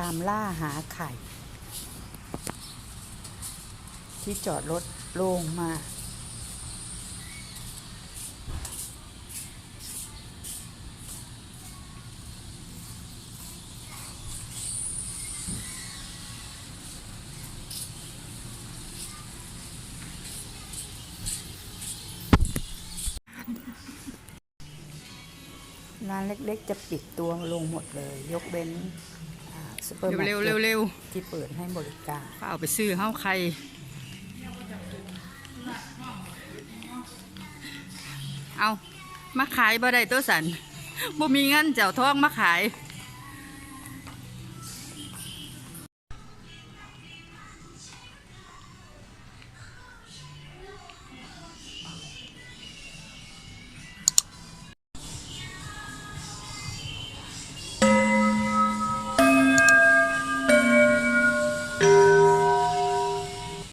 ตามล่าหาไข่ ที่จอดรถโล่งมากร้านเล็กๆ จะปิดตัวลงหมดเลย ยกเว้น ซูเปอร์มาร์เร็วเก็เร็วตเร็วที่เปิดให้บริการๆเอาไปซื้อเฮาไข่เอามาขายบ่ได้ตัวสันบ่มีเงินเจ้าทองมาขาย